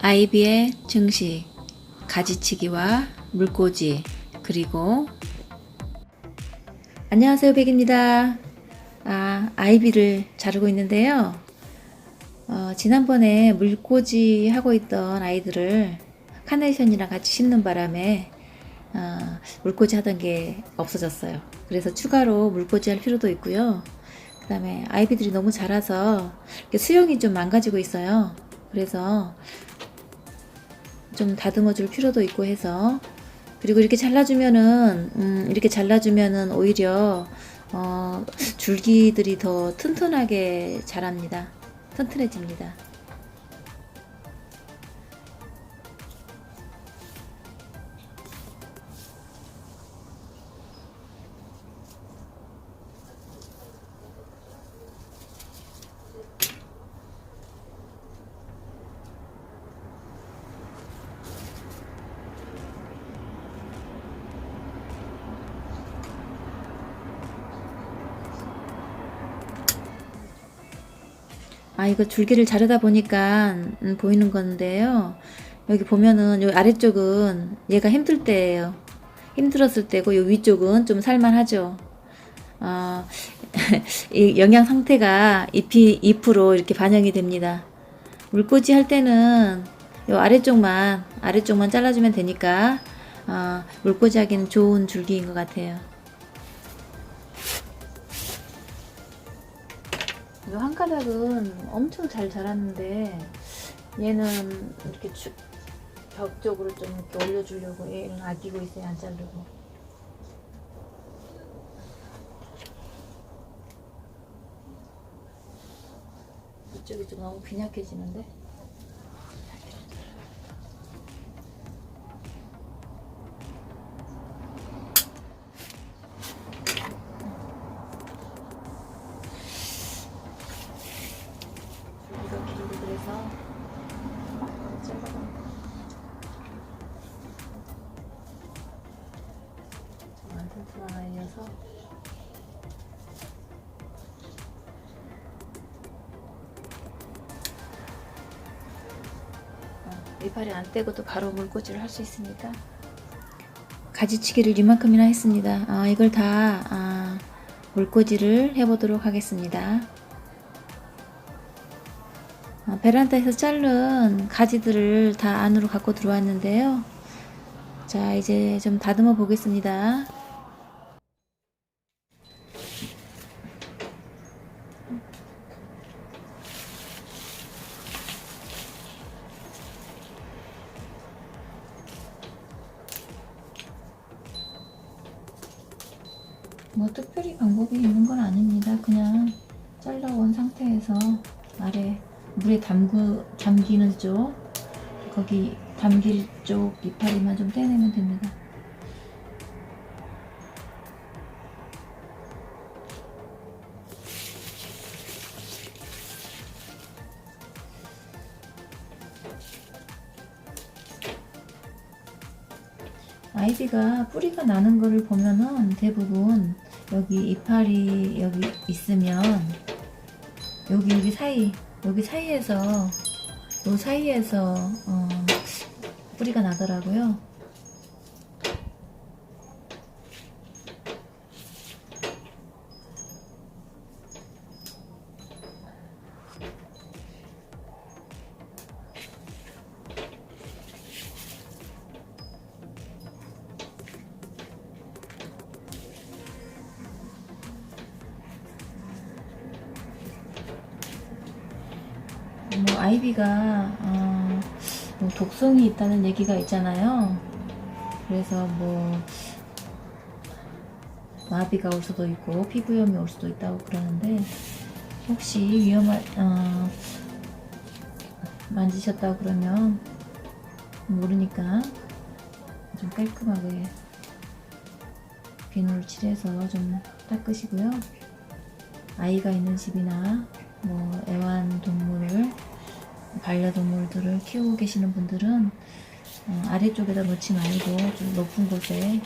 아이비의 증식, 가지치기와 물꽂이, 그리고 안녕하세요 백입니다. 아, 아이비를 자르고 있는데요. 어, 지난번에 물꽂이 하고 있던 아이들을 카네이션이랑 같이 심는 바람에 어, 물꽂이 하던 게 없어졌어요. 그래서 추가로 물꽂이 할 필요도 있고요. 그 다음에 아이비들이 너무 자라서 수영이 좀 망가지고 있어요. 그래서 좀 다듬어 줄 필요도 있고 해서 그리고 이렇게 잘라주면은 음, 이렇게 잘라주면은 오히려 어, 줄기들이 더 튼튼하게 자랍니다. 튼튼해집니다. 이거 줄기를 자르다 보니까 음, 보이는 건데요. 여기 보면은 요 아래쪽은 얘가 힘들 때예요. 힘들었을 때고 요 위쪽은 좀 살만하죠. 아, 이 영양 상태가 잎이 잎으로 이렇게 반영이 됩니다. 물꽂이 할 때는 요 아래쪽만 아래쪽만 잘라주면 되니까 아, 물꽂이 하기는 좋은 줄기인 것 같아요. 이한 가닥은 엄청 잘 자랐는데 얘는 이렇게 주, 벽 쪽으로 좀 이렇게 올려주려고 얘는 아끼고 있어요 안 자르고. 이쪽이 좀 너무 빈약해지는데 안 튼튼한 아이여서 어, 이파리 안 떼고도 바로 물꽂이를 할 수 있으니까 가지치기를 이만큼이나 했습니다. 아, 이걸 다 아, 물꽂이를 해보도록 하겠습니다. 어, 베란다에서 자른 가지들을 다 안으로 갖고 들어왔는데요. 자, 이제 좀 다듬어 보겠습니다. 뭐 특별히 방법이 있는 건 아닙니다. 그냥 잘라온 상태에서 아래 물에 담그 담기는 쪽 거기 담길 쪽 이파리만 좀 떼내면 됩니다. 아이비가 뿌리가 나는 거를 보면은 대부분 여기 이파리 여기 있으면 여기 여기 사이 여기 사이에서 요 사이에서 어, 뿌리가 나더라고요. 뭐 아이비가 어, 뭐 독성이 있다는 얘기가 있잖아요. 그래서 뭐 마비가 올 수도 있고 피부염이 올 수도 있다고 그러는데 혹시 위험한 어, 만지셨다 그러면 모르니까 좀 깔끔하게 비누를 칠해서 좀 닦으시고요. 아이가 있는 집이나 뭐 애완동물을 반려동물들을 키우고 계시는 분들은 어, 아래쪽에다 놓지 말고 좀 높은 곳에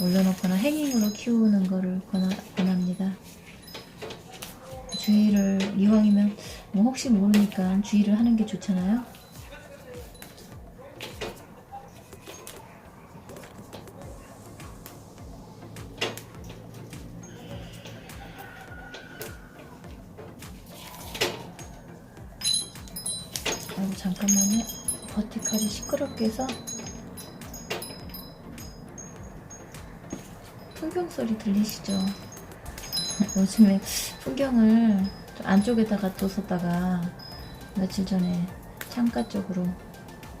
올려놓거나 행잉으로 키우는 거를 권하, 권합니다. 주의를 이왕이면 뭐 혹시 모르니까 주의를 하는 게 좋잖아요. 아이고 잠깐만요. 버티칼이 시끄럽게 해서 풍경 소리 들리시죠? 요즘에 풍경을 좀 안쪽에다가 뒀었다가 며칠 전에 창가 쪽으로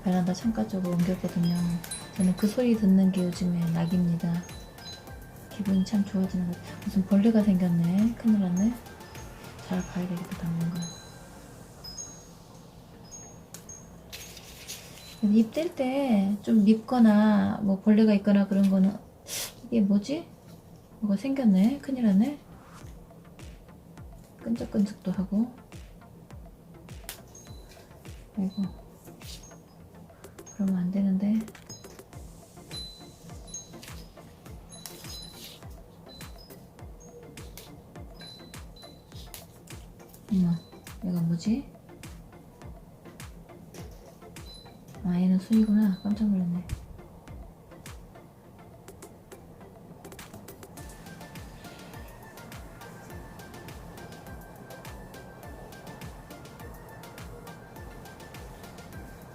베란다 창가 쪽으로 옮겼거든요. 저는 그 소리 듣는 게 요즘에 낙입니다. 기분이 참 좋아지는 것 같아요. 무슨 벌레가 생겼네. 큰일 났네. 잘 봐야 되겠다, 당분간. 입 뗄 때 좀 밉거나 뭐 벌레가 있거나 그런 거는 이게 뭐지? 뭐가 생겼네. 큰일 났네. 끈적끈적도 하고. 아이고. 그러면 안 되는데. 엄마, 얘가 뭐지? 아, 얘는 순이구나. 깜짝 놀랐네.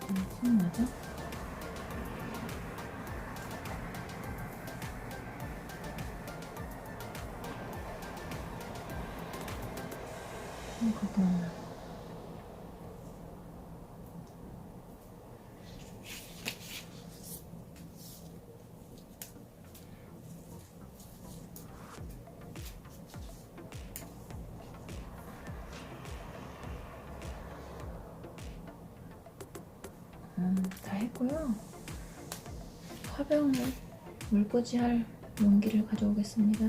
음, 순 맞아? 음, 그거. 음, 다 했고요. 화병 물꽂이 할 용기를 가져오겠습니다.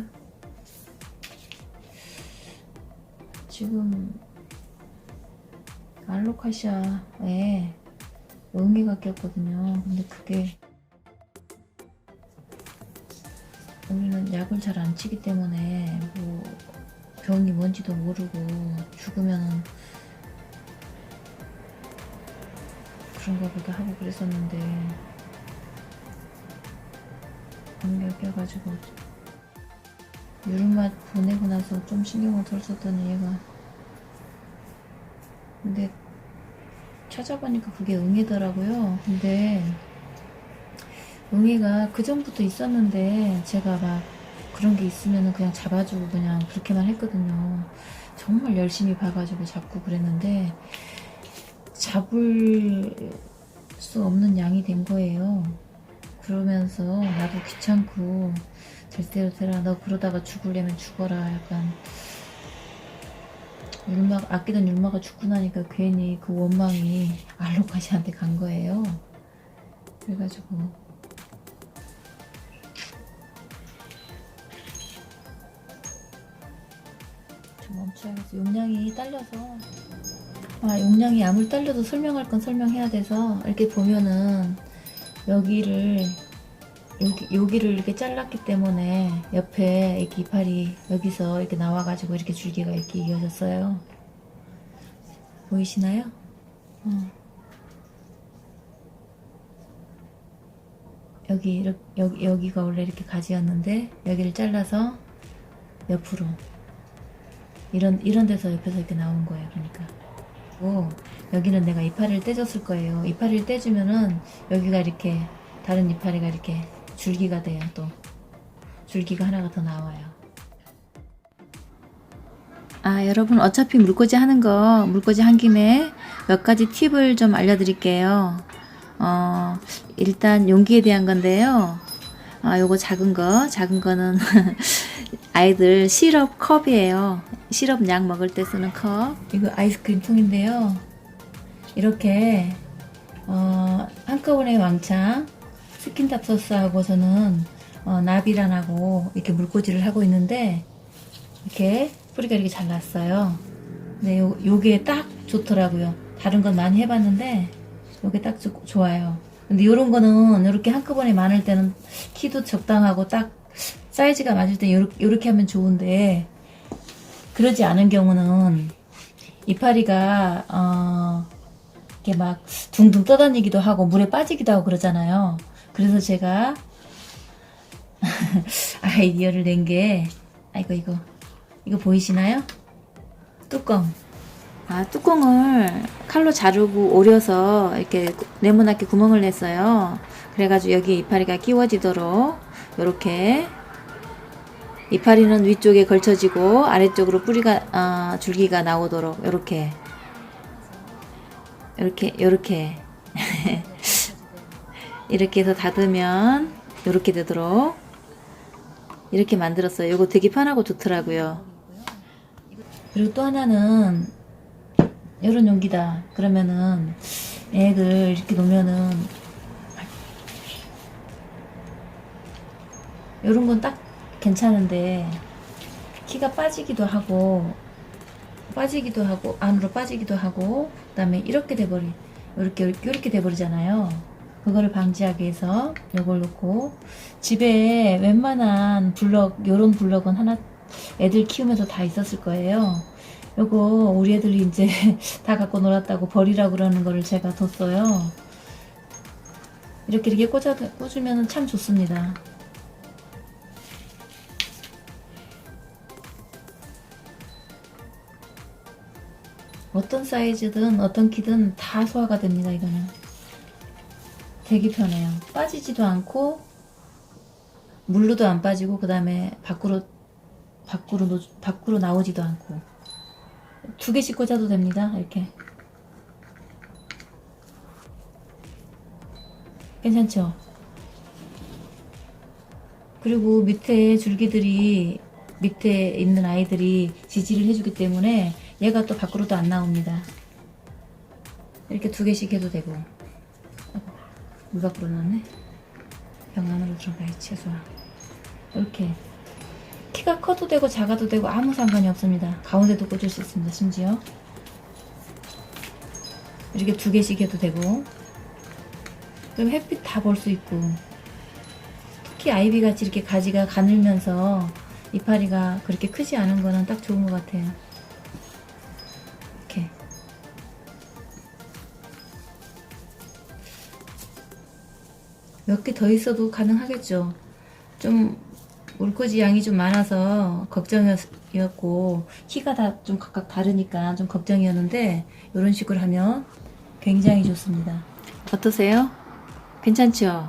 지금 알로카시아에 응애가 꼈거든요. 근데 그게 우리는 약을 잘 안 치기 때문에 뭐 병이 뭔지도 모르고 죽으면 그런가 보다 하고 그랬었는데 응애가 껴가지고 유름맛 보내고 나서 좀 신경을 덜 썼더니 얘가 근데 찾아보니까 그게 응애더라고요. 근데 응애가 그 전부터 있었는데 제가 막 그런 게 있으면 그냥 잡아주고 그냥 그렇게만 했거든요. 정말 열심히 봐가지고 잡고 그랬는데 잡을 수 없는 양이 된 거예요. 그러면서 나도 귀찮고 될 대로 되라 너 그러다가 죽으려면 죽어라. 약간 율마 아끼던 율마가 죽고 나니까 괜히 그 원망이 알로카시한테 간 거예요. 그래가지고 좀 멈춰야겠어. 용량이 딸려서 아 용량이 아무리 딸려도 설명할 건 설명해야 돼서 이렇게 보면은 여기를 여기, 여기를 이렇게 잘랐기 때문에 옆에 이렇게 이파리 여기서 이렇게 나와가지고 이렇게 줄기가 이렇게 이어졌어요. 보이시나요? 어. 여기, 여기, 여기가 원래 이렇게 가지였는데 여기를 잘라서 옆으로 이런, 이런 데서 옆에서 이렇게 나온 거예요. 그러니까. 오, 여기는 내가 이파리를 떼줬을 거예요. 이파리를 떼주면은 여기가 이렇게 다른 이파리가 이렇게 줄기가 돼요. 또 줄기가 하나가 더 나와요. 아 여러분 어차피 물꽂이 하는 거 물꽂이 한 김에 몇 가지 팁을 좀 알려드릴게요. 어 일단 용기에 대한 건데요. 아 요거 작은 거 작은 거는 아이들 시럽 컵이에요. 시럽 약 먹을 때 쓰는 컵. 이거 아이스크림 통인데요. 이렇게 어, 한꺼번에 왕창 스킨탑 소스하고서는 어, 나비란하고 이렇게 물꽂이를 하고 있는데 이렇게 뿌리가 이렇게 잘 났어요. 근데 요, 요게 딱 좋더라고요. 다른 건 많이 해봤는데 요게 딱 좋, 좋아요. 근데 요런 거는 이렇게 한꺼번에 많을 때는 키도 적당하고 딱 사이즈가 맞을 때 요렇게 하면 좋은데 그러지 않은 경우는 이파리가 어, 이렇게 막 둥둥 떠다니기도 하고 물에 빠지기도 하고 그러잖아요. 그래서 제가 아이디어를 낸 게 아이고 이거 이거 보이시나요? 뚜껑 아, 뚜껑을 칼로 자르고 오려서 이렇게 네모나게 구멍을 냈어요. 그래가지고 여기 이파리가 끼워지도록 이렇게 이파리는 위쪽에 걸쳐지고 아래쪽으로 뿌리가 아, 줄기가 나오도록 이렇게 이렇게 이렇게 이렇게 해서 닫으면 이렇게 되도록 이렇게 만들었어요. 이거 되게 편하고 좋더라고요. 그리고 또 하나는 이런 용기다. 그러면은 애들 이렇게 놓으면은 이런 건딱 괜찮은데 키가 빠지기도 하고 빠지기도 하고 안으로 빠지기도 하고 그다음에 이렇게 돼버리 이렇게 이렇게, 돼버리잖아요. 그거를 방지하기 위해서 이걸 놓고 집에 웬만한 블럭 요런 블럭은 하나 애들 키우면서 다 있었을 거예요. 요거 우리 애들이 이제 다 갖고 놀았다고 버리라고 그러는 거를 제가 뒀어요. 이렇게 이렇게 꽂아, 꽂으면 참 좋습니다. 어떤 사이즈든 어떤 키든 다 소화가 됩니다, 이거는. 되게 편해요. 빠지지도 않고, 물로도 안 빠지고, 그 다음에 밖으로, 밖으로, 노, 밖으로 나오지도 않고. 두 개씩 꽂아도 됩니다, 이렇게. 괜찮죠? 그리고 밑에 줄기들이 밑에 있는 아이들이 지지를 해주기 때문에 얘가 또 밖으로도 안 나옵니다. 이렇게 두 개씩 해도 되고. 물 밖으로 나왔네. 병 안으로 들어가야지, 최소한. 이렇게. 키가 커도 되고 작아도 되고 아무 상관이 없습니다. 가운데도 꽂을 수 있습니다, 심지어. 이렇게 두 개씩 해도 되고. 그럼 햇빛 다 볼 수 있고. 특히 아이비 같이 이렇게 가지가 가늘면서 이파리가 그렇게 크지 않은 거는 딱 좋은 것 같아요. 몇 개 더 있어도 가능하겠죠. 좀 물꽂이 양이 좀 많아서 걱정이었고 키가 다 좀 각각 다르니까 좀 걱정이었는데 이런 식으로 하면 굉장히 좋습니다. 어떠세요? 괜찮죠?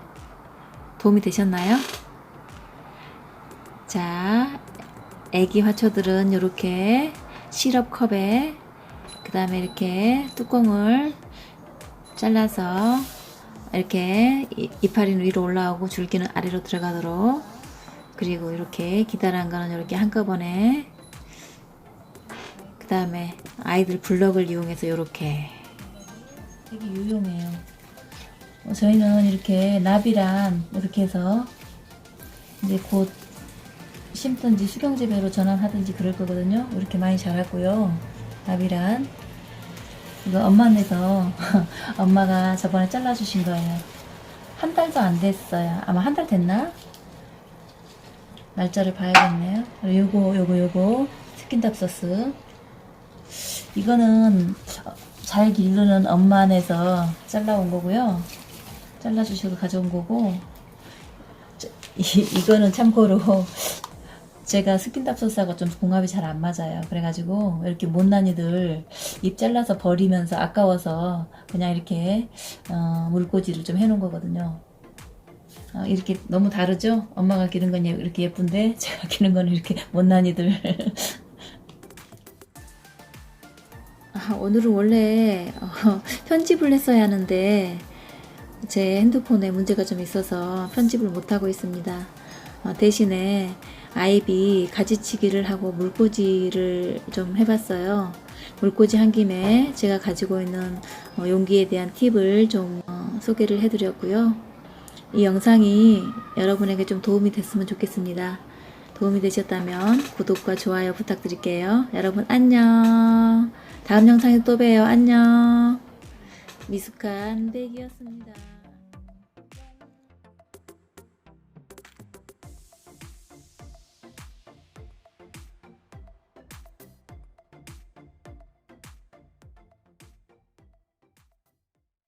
도움이 되셨나요? 자, 애기 화초들은 이렇게 시럽 컵에 그 다음에 이렇게 뚜껑을 잘라서 이렇게 이- 이파리는 위로 올라오고 줄기는 아래로 들어가도록 그리고 이렇게 기다란 거는 이렇게 한꺼번에 그 다음에 아이들 블럭을 이용해서 이렇게 되게 유용해요. 어, 저희는 이렇게 나비랑 이렇게 해서 이제 곧 심든지 수경재배로 전환하든지 그럴 거거든요. 이렇게 많이 자랐고요. 나비란 이거 엄마네서 엄마가 저번에 잘라주신 거예요. 한 달도 안 됐어요. 아마 한 달 됐나? 날짜를 봐야겠네요. 요거 요거 요거 스킨답서스 이거는 잘 기르는 엄마네서 잘라온 거고요. 잘라주셔서 가져온 거고 저- 이, 이거는 참고로 제가 스킨답소스하고 좀 궁합이 잘 안 맞아요. 그래가지고 이렇게 못난이들 잎 잘라서 버리면서 아까워서 그냥 이렇게 어, 물꽂이를 좀 해놓은 거거든요. 어, 이렇게 너무 다르죠? 엄마가 기른 건 이렇게 예쁜데 제가 기른 건 이렇게 못난이들. 아, 오늘은 원래 어, 편집을 했어야 하는데 제 핸드폰에 문제가 좀 있어서 편집을 못하고 있습니다. 어, 대신에 아이비 가지치기를 하고 물꽂이를 좀 해봤어요. 물꽂이 한 김에 제가 가지고 있는 어, 용기에 대한 팁을 좀 어, 소개를 해드렸고요. 이 영상이 여러분에게 좀 도움이 됐으면 좋겠습니다. 도움이 되셨다면 구독과 좋아요 부탁드릴게요. 여러분 안녕. 다음 영상에 또 봬요. 안녕. 미숙한 백이었습니다.